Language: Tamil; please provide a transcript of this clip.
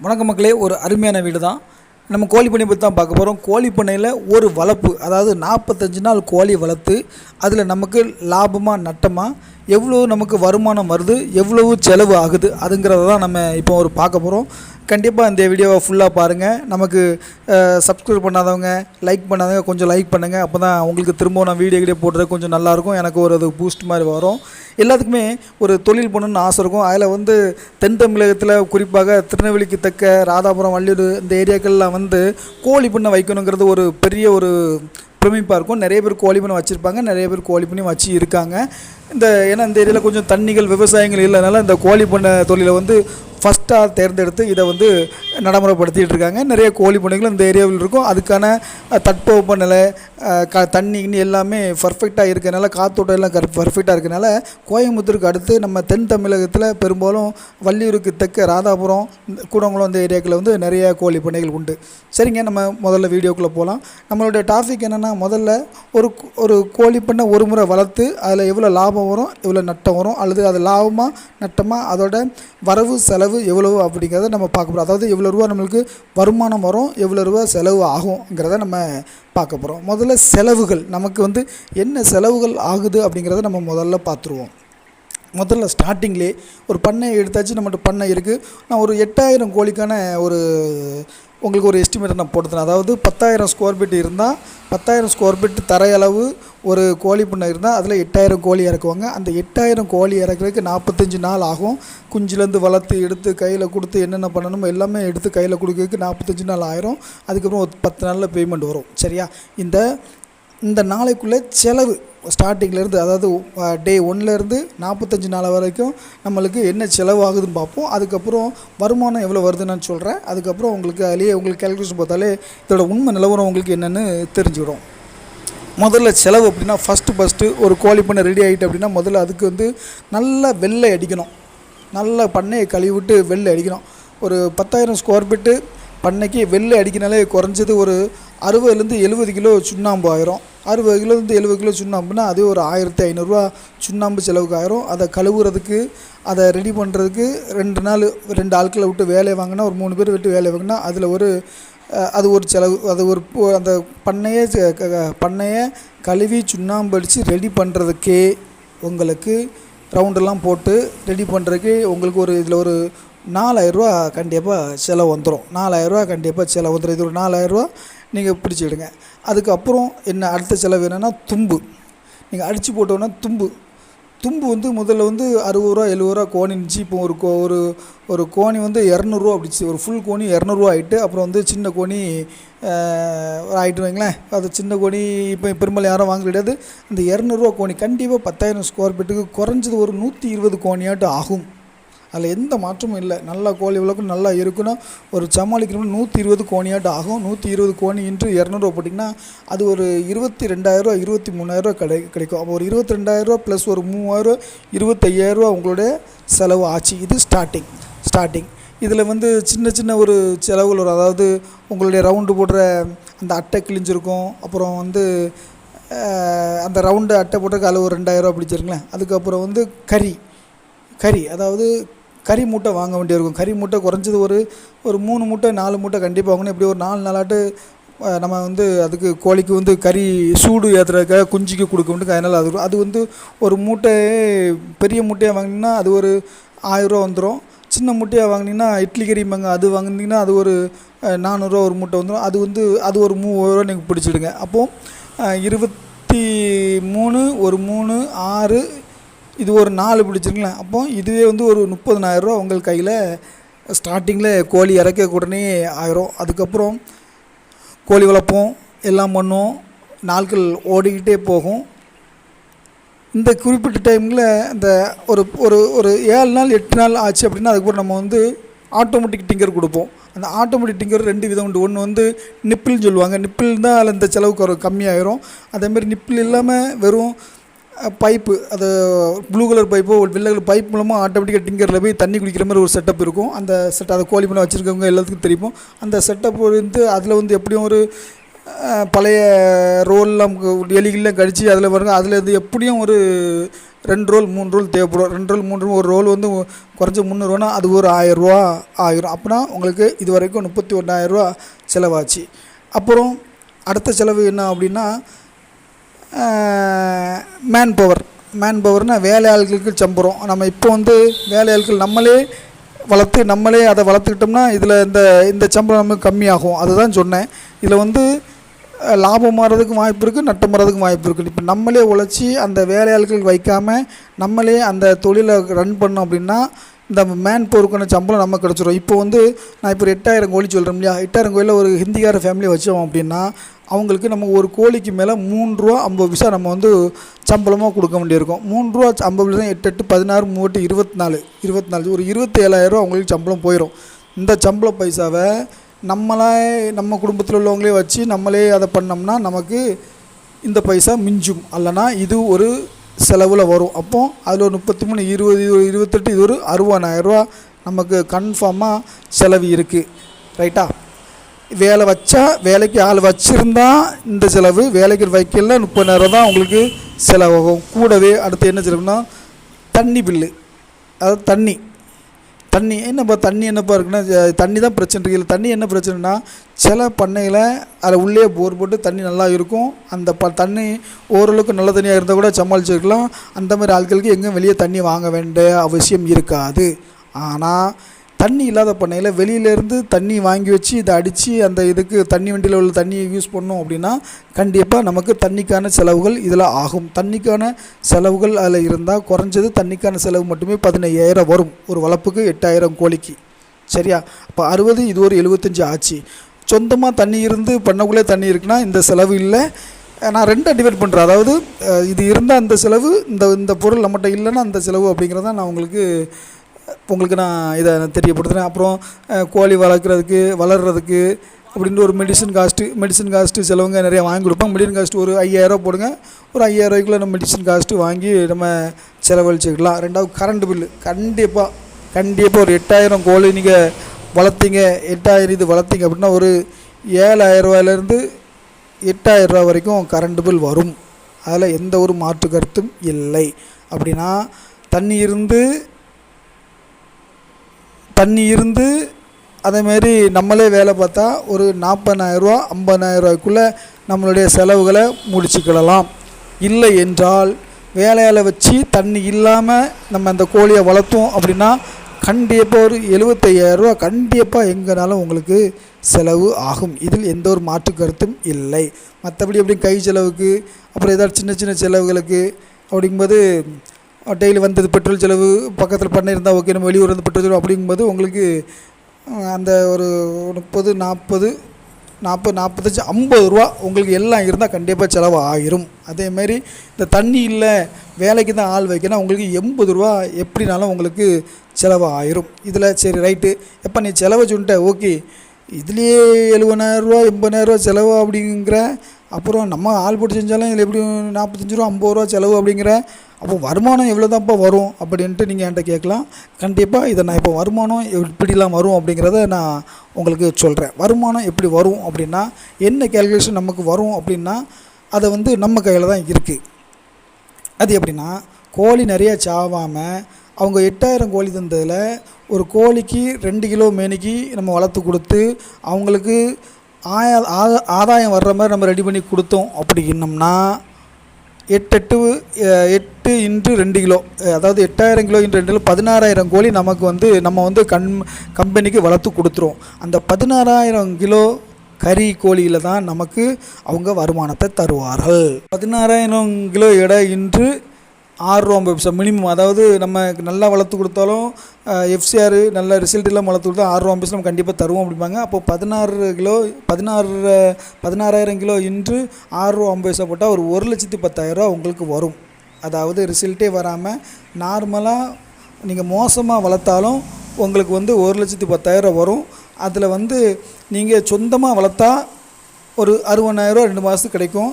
வணக்கம் மக்களே ஒரு அருமையான வீடு தான் நம்ம கோழி பண்ணை பற்றி தான் பார்க்க போகிறோம் கோழி பண்ணையில் ஒரு வளர்ப்பு அதாவது நாற்பத்தஞ்சு நாள் கோழி வளர்த்து அதில் நமக்கு லாபமாக நட்டமாக எவ்வளோ நமக்கு வருமானம் வருது எவ்வளவு செலவு ஆகுது அதுங்கிறத தான் நம்ம இப்போ ஒரு பார்க்க போகிறோம் கண்டிப்பாக இந்த வீடியோவை ஃபுல்லாக பாருங்கள் நமக்கு சப்ஸ்கிரைப் பண்ணாதவங்க லைக் பண்ணாதவங்க கொஞ்சம் லைக் பண்ணுங்கள் அப்போ தான் உங்களுக்கு திரும்பவும் நான் வீடியோ கிட்டே போடுறது கொஞ்சம் நல்லாயிருக்கும். எனக்கு ஒரு அது பூஸ்ட் மாதிரி வரும். எல்லாத்துக்குமே ஒரு தொழில் பண்ணணும்னு ஆசை இருக்கும். அதில் வந்து தென் தமிழகத்தில் குறிப்பாக திருநெல்வேலிக்கு தக்க ராதாபுரம் வள்ளியூர் இந்த ஏரியாக்கள்லாம் வந்து கோழி பண்ணை வைக்கணுங்கிறது ஒரு பெரிய ஒரு பிரமிப்பாக இருக்கும். நிறைய பேர் கோழி பண்ணி வச்சுருப்பாங்க. நிறைய பேர் கோழி பண்ணி வச்சு இருக்காங்க. இந்த ஏன்னா இந்த ஏரியாவில் கொஞ்சம் தண்ணிகள் விவசாயங்கள் இல்லைனால இந்த கோழி பண்ணை தொழிலை வந்து ஃபஸ்ட்டாக தேர்ந்தெடுத்து இதை வந்து நடைமுறைப்படுத்திகிட்டு இருக்காங்க நிறைய கோழி பண்ணைகளும் இந்த ஏரியாவில் இருக்கும். அதுக்கான தட்பவெப்ப நிலை க தண்ணி கிண்ணி எல்லாமே பர்ஃபெக்டாக இருக்கிறனால காத்தோட்டம் எல்லாம் கர் பர்ஃபெக்டாக இருக்கனால கோயம்புத்தூருக்கு அடுத்து நம்ம தென் தமிழகத்தில் பெரும்பாலும் வள்ளியூருக்கு தெற்க ராதாபுரம் கூடங்குளம் இந்த ஏரியாக்களில் வந்து நிறைய கோழி பண்ணைகள் உண்டு. சரிங்க நம்ம முதல்ல வீடியோக்குள்ளே போகலாம் நம்மளுடைய டாபிக் என்னென்னா முதல்ல ஒரு ஒரு கோழி பண்ணை ஒரு முறை வளர்த்து அதில் எவ்வளோ லாபம் வரும் எவ்வளோ நட்டம் வரும் அல்லது அது லாபமாக நட்டமாக அதோட வரவு செலவு எவ்வளவு அப்படிங்கிறத நம்ம பார்க்க போகிறோம் அதாவது எவ்வளோ ரூபா நம்மளுக்கு வருமானம் வரும் எவ்வளோ ரூபா செலவு ஆகுங்கிறத நம்ம பார்க்க போகிறோம் முதல்ல செலவுகள் நமக்கு வந்து என்ன செலவுகள் ஆகுது அப்படிங்கிறத நம்ம முதல்ல பார்த்துருவோம். முதல்ல ஸ்டார்டிங்லே ஒரு பண்ணை எடுத்தாச்சு நம்மகிட்ட பண்ணை இருக்குது நான் ஒரு எட்டாயிரம் கோழிக்கான ஒரு உங்களுக்கு ஒரு எஸ்டிமேட் நான் போட்டுத்தரேன். அதாவது பத்தாயிரம் ஸ்கொயர் ஃபீட் இருந்தால் பத்தாயிரம் ஸ்கொயர் ஃபீட் தரையளவு ஒரு கோழி பண்ணை இருந்தால் அதில் எட்டாயிரம் கோழி இறக்குவாங்க. அந்த எட்டாயிரம் கோழி இறக்குறதுக்கு நாற்பத்தஞ்சு நாள் ஆகும். குஞ்சிலேருந்து வளர்த்து எடுத்து கையில் கொடுத்து என்னென்ன பண்ணணுமோ எல்லாமே எடுத்து கையில் கொடுக்கறதுக்கு நாற்பத்தஞ்சு நாள் ஆயிரும். அதுக்கப்புறம் ஒரு பத்து நாளில் பேமெண்ட் வரும். சரியா? இந்த இந்த நாளைக்குள்ளே செலவு ஸ்டார்டிங்லேருந்து அதாவது டே ஒன்லேருந்து நாற்பத்தஞ்சு நாள் வரைக்கும் நம்மளுக்கு என்ன செலவு ஆகுதுன்னு பார்ப்போம். அதுக்கப்புறம் வருமானம் எவ்வளோ வருதுன்னு நான் சொல்கிறேன் அதுக்கப்புறம் உங்களுக்கு அதிலேயே உங்களுக்கு கேல்குலேஷன் பார்த்தாலே இதோட உண்மை நிலவரம் உங்களுக்கு என்னென்னு தெரிஞ்சுக்கிடும் முதல்ல செலவு அப்படின்னா ஃபஸ்ட்டு ஃபஸ்ட்டு ஒரு கோழி பண்ணை ரெடி ஆகிட்டு அப்படின்னா முதல்ல அதுக்கு வந்து நல்லா வெள்ளை அடிக்கணும். நல்லா பண்ணையை கழுவி விட்டு வெள்ளை அடிக்கணும். ஒரு பத்தாயிரம் ஸ்கொயர் ஃபீட்டு பண்ணைக்கு வெள்ளை அடிக்கினாலே குறைஞ்சது ஒரு அறுபதுலேருந்து எழுபது கிலோ சுண்ணாம்பு ஆயிரும். அறுபது கிலோலேருந்து எழுபது கிலோ சுண்ணாம்புனா அதே ஒரு ஆயிரத்தி ஐநூறுரூவா சுண்ணாம்பு செலவுக்கு ஆயிரும். அதை கழுவுறதுக்கு அதை ரெடி பண்ணுறதுக்கு ரெண்டு நாள் ரெண்டு ஆட்களை விட்டு வேலையை வாங்கினா ஒரு மூணு பேர் விட்டு வேலையை வாங்கினா அதில் ஒரு அது ஒரு செலவு அது ஒரு அந்த பண்ணையே க- பண்ணையை கழுவி சுண்ணாம்பு அடித்து ரெடி பண்ணுறதுக்கே உங்களுக்கு ரவுண்டெல்லாம் போட்டு ரெடி பண்ணுறதுக்கு உங்களுக்கு ஒரு இதில் ஒரு நாலாயிரரூவா கண்டிப்பாக செலவு வந்துடும் நாலாயிரரூவா கண்டிப்பாக செலவு வந்துடும் இது ஒரு நாலாயிரரூவா நீங்கள் பிடிச்சிடுங்க அதுக்கப்புறம் என்ன அடுத்த செலவு என்னென்னா தும்பு. நீங்கள் அடித்து போட்டோன்னா தும்பு. தும்பு வந்து முதல்ல வந்து அறுபது ரூபா எழுபது ரூபா கோணி இருந்துச்சு. இப்போ ஒரு கோ ஒரு ஒரு கோணி வந்து இரநூறுவா அப்படிச்சு ஒரு ஃபுல் கோணி இரநூறுவா ஆகிட்டு அப்புறம் வந்து சின்ன கோணி ஆகிட்டு ஆயிட்டு வைங்களேன். அது சின்ன கோணி இப்போ பெரும்பாலும் யாரும் வாங்க கிடையாது. அந்த இரநூறுவா கோணி கண்டிப்பாக பத்தாயிரம் ஸ்கொயர் ஃபீட்டுக்கு குறைஞ்சது ஒரு நூற்றி இருபது கோணியாட்டும் ஆகும். அதில் எந்த மாற்றமும் இல்லை. நல்லா கோழி விளக்கும் நல்லா இருக்குன்னா ஒரு சமாளிக்கணும்னா நூற்றி இருபது கோணியாட்டம் ஆகும். நூற்றி இருபது கோணி இன்று இரநூறுவா போட்டிங்கன்னா அது ஒரு இருபத்தி ரெண்டாயிரரூவா இருபத்தி மூணாயிரரூவா கிடை கிடைக்கும். அப்போ ஒரு இருபத்தி ரெண்டாயிரரூவா ப்ளஸ் ஒரு மூவாயிரம் இருபத்தையாயிரரூவா உங்களுடைய செலவு ஆச்சு. இது ஸ்டார்டிங் ஸ்டார்டிங் இதில் வந்து சின்ன சின்ன ஒரு செலவுகள் வரும். அதாவது உங்களுடைய ரவுண்டு போடுற அந்த அட்டை கிழிஞ்சிருக்கும். அப்புறம் வந்து அந்த ரவுண்டு அட்டை போட்டதுக்கு அளவு ஒரு ரெண்டாயிரரூவா பிடிச்சிருங்களேன். அதுக்கப்புறம் வந்து கறி கறி. அதாவது கறி மூட்டை வாங்க வேண்டியிருக்கும். கறி மூட்டை குறைஞ்சது ஒரு ஒரு மூணு மூட்டை நாலு மூட்டை கண்டிப்பாக வாங்கணும். இப்படி ஒரு நாலு நாளாட்டு நம்ம வந்து அதுக்கு கோழிக்கு வந்து கறி சூடு ஏற்றுறதுக்காக குஞ்சுக்கு கொடுக்க அதனால் அது அது வந்து ஒரு மூட்டை பெரிய மூட்டையாக வாங்கினீங்கன்னா அது ஒரு ஆயிரரூவா வந்துடும் சின்ன மூட்டையாக வாங்கினீங்கன்னா இட்லி கறிம்பாங்க அது வாங்கினீங்கன்னா அது ஒரு நானூறுரூவா ஒரு மூட்டை வந்துடும் அது வந்து அது ஒரு மூவாயிரரூவா நீங்கள் பிடிச்சிடுங்க. அப்போது இருபத்தி மூணு ஒரு மூணு ஆறு இது ஒரு நாலு பிடிச்சிருக்கலாம். அப்போ இதுவே வந்து ஒரு முப்பதனாயிரரூவா உங்கள் கையில் ஸ்டார்டிங்கில் கோழி இறக்க உடனே ஆயிரும். அதுக்கப்புறம் கோழி வளர்ப்போம் எல்லாம் பண்ணுவோம். நாட்கள் ஓடிக்கிட்டே போகும். இந்த குறிப்பிட்ட டைமில் இந்த ஒரு ஒரு ஒரு ஏழு நாள் எட்டு நாள் ஆச்சு அப்படின்னா அதுக்கப்புறம் நம்ம வந்து ஆட்டோமேட்டிக் டிங்கர் கொடுப்போம். அந்த ஆட்டோமேட்டிக் டிங்கர் ரெண்டு விதம் உண்டு. ஒன்று வந்து நிப்பிள்னு சொல்லுவாங்க. நிப்பிள் தான் அதில் இந்த செலவுக்கு வரும் கம்மியாயிரும். அதேமாதிரி நிப்பிள் இல்லாமல் வெறும் பைப்பு அது ப்ளூ கலர் பைப்போ வெள்ளை கலர் பைப் மூலமாக ஆட்டோமேட்டிக்காக டிங்கரில் போய் தண்ணி குடிக்கிற மாதிரி ஒரு செட்டப் இருக்கும். அந்த செட் அதை கோழி பண்ண வச்சுருக்கவங்க எல்லாத்துக்கும் தெரியும். அந்த செட்டப் வந்து அதில் வந்து எப்படியும் ஒரு பழைய ரோல்லாம் எலிகள்லாம் கடிச்சு அதில் பாருங்க அதில் இருந்து எப்படியும் ஒரு ரெண்டு ரோல் மூணு ரோல் தேவைப்படும். ரெண்டு ரோல் மூணு ரோல் ஒரு ரோல் வந்து குறைஞ்ச முந்நூறுவானா அது ஒரு ஆயிரரூவா ஆயிரும். அப்படின்னா உங்களுக்கு இது வரைக்கும் முப்பத்தி ஒன்றாயிரரூவா செலவாச்சு. அப்புறம் அடுத்த செலவு என்ன அப்படின்னா மேன் பவர் மேன் பவர்னால் வேலை ஆள்களுக்கு சம்பளம் நம்ம இப்போ வந்து வேலையாட்கள் நம்மளே வளர்த்து நம்மளே அதை வளர்த்துக்கிட்டோம்னா இதில் இந்த இந்த சம்பளம் நமக்கு கம்மியாகும். அதுதான் சொன்னேன். இதில் வந்து லாபம் மாறதுக்கும் வாய்ப்பு இருக்குது நட்டம் மாறதுக்கும் வாய்ப்பு இருக்குது இப்போ நம்மளே உழைச்சி அந்த வேலையாட்கள் வைக்காமல் நம்மளே அந்த தொழிலை ரன் பண்ணோம் அப்படின்னா இந்த மேன் பவருக்கான சம்பளம் நமக்கு கிடச்சிரும். இப்போ வந்து நான் இப்போ ஒரு எட்டாயிரம் கோழி சொல்கிறேன் இல்லையா? எட்டாயிரம் கோழியில் ஒரு ஹிந்திக்கார ஃபேமிலி வச்சோம் அப்படின்னா அவங்களுக்கு நம்ம ஒரு கோழிக்கு மேலே மூணு ரூபா ஐம்பது பைசா நம்ம வந்து சம்பளமாக கொடுக்க வேண்டியிருக்கும். மூணு ரூபா ஐம்பது பைசா எட்டு எட்டு பதினாறு மூட்டு இருபத்தி நாலு இருபத்தி நாலு ஒரு இருபத்தேழாயிரம் அவங்களுக்கு சம்பளம் போயிடும் இந்த சம்பள பைசாவை நம்மளே நம்ம குடும்பத்தில் உள்ளவங்களே வச்சு நம்மளே அதை பண்ணோம்னா நமக்கு இந்த பைசா மிஞ்சும். அல்லனா இது ஒரு செலவில் வரும். அப்போ அதில் ஒரு முப்பத்தி மூணு இருபது ஒரு இருபத்தெட்டு இது ஒரு அறுபதாயிரரூவா நமக்கு கன்ஃபார்மாக செலவு இருக்குது ரைட்டா வேலை வச்சா வேலைக்கு ஆள் வச்சுருந்தா இந்த செலவு வேலைக்கு வைக்கல முப்பதாயிரம் தான் உங்களுக்கு செலவாகும். கூடவே அடுத்து என்ன செலவுனா தண்ணி பில்லு அதாவது தண்ணி. தண்ணி என்னப்பா தண்ணி என்னப்பா இருக்குன்னா தண்ணி தான் பிரச்சனை இருக்குது இல்லை தண்ணி என்ன பிரச்சனைனா சில பண்ணையில் அதில் உள்ளே போர் போட்டு தண்ணி நல்லா இருக்கும். அந்த ப தண்ணி ஓரளவுக்கு நல்ல தண்ணியாக இருந்தால் கூட சமாளிச்சிருக்கலாம். அந்த மாதிரி ஆட்களுக்கு எங்கேயும் வெளியே தண்ணி வாங்க வேண்டிய அவசியம் இருக்காது. ஆனால் தண்ணி இல்லாத பண்ணையில் வெளியிலேருந்து தண்ணி வாங்கி வச்சு இதை அடித்து அந்த இதுக்கு தண்ணி வண்டியில் உள்ள தண்ணியை யூஸ் பண்ணோம் அப்படின்னா கண்டிப்பாக நமக்கு தண்ணிக்கான செலவுகள் இதில் ஆகும். தண்ணிக்கான செலவுகள் அதில் இருந்தால் குறைஞ்சது தண்ணிக்கான செலவு மட்டுமே பதினையாயிரம் வரும். ஒரு வளர்ப்புக்கு எட்டாயிரம் கோழிக்கு. சரியா? அப்போ அறுபது இது ஒரு எழுபத்தஞ்சி ஆச்சு. சொந்தமாக தண்ணி இருந்து பண்ணக்குள்ளே தண்ணி இருக்குன்னா இந்த செலவு இல்லை. நான் ரெண்டாக டிவைட் பண்ணுறேன் அதாவது இது இருந்தால் அந்த செலவு இந்த இந்த பொருள் நம்மகிட்ட இல்லைன்னா அந்த செலவு அப்படிங்கிறத நான் உங்களுக்கு உங்களுக்கு நான் இதை தெரியப்படுத்துகிறேன் அப்புறம் கோழி வளர்க்குறதுக்கு வளர்கிறதுக்கு அப்படின்னு ஒரு மெடிசன் காஸ்ட்டு மெடிசன் காஸ்ட்டு சிலவங்க நிறையா வாங்கி கொடுப்பாங்க. மெடிசன் காஸ்ட்டு ஒரு ஐயாயிரம் போடுங்க. ஒரு ஐயாயிரரூவாய்க்குள்ள நம்ம மெடிசன் காஸ்ட்டு வாங்கி நம்ம செலவழிச்சுக்கலாம். ரெண்டாவது கரண்ட் பில்லு கண்டிப்பாக கண்டிப்பாக ஒரு எட்டாயிரம் கோழி நீங்கள் வளர்த்தீங்க. எட்டாயிரம் இது வளர்த்தீங்க அப்படின்னா ஒரு ஏழாயிரரூவாயிலேருந்து ரூபாயிலேருந்து எட்டாயிரம் ரூபா வரைக்கும் கரண்ட் பில் வரும். அதில் எந்த ஒரு மாற்று கருத்தும் இல்லை. அப்படின்னா தண்ணி இருந்து தண்ணி இருந்து அதேமாரி நம்மளே வேலை பார்த்தா ஒரு நாற்பதாயிரரூவா ஐம்பதாயிரரூவாய்க்குள்ளே நம்மளுடைய செலவுகளை முடிச்சுக்கிடலாம். இல்லை என்றால் வேலையால் வச்சு தண்ணி இல்லாமல் நம்ம அந்த கோழியை வளர்த்தோம் அப்படின்னா கண்டிப்பாக ஒரு எழுபத்தையாயிரரூவா கண்டிப்பாக எங்கேனாலும் உங்களுக்கு செலவு ஆகும். இதில் எந்த ஒரு மாற்று கருத்தும் இல்லை. மற்றபடி அப்படி கை செலவுக்கு அப்புறம் ஏதாவது சின்ன சின்ன செலவுகளுக்கு அப்படிங்கும்போது டெய்லி வந்தது பெட்ரோல் செலவு பக்கத்தில் பண்ணை இருந்தால் ஓகே நம்ம வெளியூர் வந்து பெட்ரோல் செலவு அப்படிங்கும்போது உங்களுக்கு அந்த ஒரு முப்பது நாற்பது நாற்பது நாற்பத்தஞ்சு ஐம்பது ரூபா உங்களுக்கு எல்லாம் இருந்தால் கண்டிப்பாக செலவு ஆயிரும் அதேமாரி இந்த தண்ணி இல்லை வேலைக்கு தான் ஆள் வைக்கணும் உங்களுக்கு எண்பது ரூபா எப்படினாலும் உங்களுக்கு செலவு ஆயிரும் இதில் சரி ரைட்டு எப்போ நீ செலவு சொல்லிட்ட ஓகே இதுலேயே எழுபதாயிரரூவா எண்பதாயிரரூவா செலவு அப்படிங்கிற அப்புறம் நம்ம ஆள் போட்டு செஞ்சாலும் இதில் எப்படி நாற்பத்தஞ்சு ரூபா ஐம்பது ரூபா செலவு அப்படிங்கிற அப்போ வருமானம் எவ்வளோ தான்ப்பா வரும் அப்படின்ட்டு நீங்கள் என்கிட்ட கேட்கலாம். கண்டிப்பாக இதை நான் இப்போ வருமானம் எப்படிலாம் வரும் அப்படிங்கிறத நான் உங்களுக்கு சொல்கிறேன் வருமானம் எப்படி வரும் அப்படின்னா என்ன கேல்குலேஷன் நமக்கு வரும் அப்படின்னா அதை வந்து நம்ம கையில் தான் இருக்குது அது எப்படின்னா கோழி நிறைய சாவாமல் அவங்க எட்டாயிரம் கோழி தந்ததில் ஒரு கோழிக்கு ரெண்டு கிலோ மேனிக்கு நம்ம வளர்த்து கொடுத்து அவங்களுக்கு ஆயா ஆ ஆதாயம் வர்ற மாதிரி நம்ம ரெடி பண்ணி கொடுத்தோம். அப்படின்னம்னா எட்டு எட்டு எட்டு இன்ட்டு ரெண்டு கிலோ. அதாவது எட்டாயிரம் கிலோ இன்ட்டு ரெண்டு கிலோ பதினாறாயிரம் கோழி நமக்கு வந்து நம்ம வந்து கண் கம்பெனிக்கு வளர்த்து கொடுத்துருவோம் அந்த பதினாறாயிரம் கிலோ கறி கோழியில் தான் நமக்கு அவங்க வருமானத்தை தருவார்கள். பதினாறாயிரம் கிலோ எடை இன்று ஆறுரூவா ஐம்பது பைசா மினிமம் அதாவது நம்ம நல்லா வளர்த்து கொடுத்தாலும் எஃப்சிஆர் நல்ல ரிசல்ட் எல்லாம் வளர்த்து கொடுத்தா ஆறுரூவா ஐம்பது நம்ம கண்டிப்பாக தருவோம் அப்படிம்பாங்க. அப்போ பதினாறு கிலோ பதினாறு பதினாறாயிரம் கிலோ இன்று ஆறுரூவா ஐம்பது பைசா போட்டால் ஒரு ஒரு லட்சத்து பத்தாயிரரூவா உங்களுக்கு வரும். அதாவது ரிசல்ட்டே வராமல் நார்மலாக நீங்கள் மோசமாக வளர்த்தாலும் உங்களுக்கு வந்து ஒரு லட்சத்து பத்தாயிரம் வரும். அதில் வந்து நீங்கள் சொந்தமாக வளர்த்தா ஒரு அறுபதாயிரரூவா ரெண்டு மாதத்துக்கு கிடைக்கும்.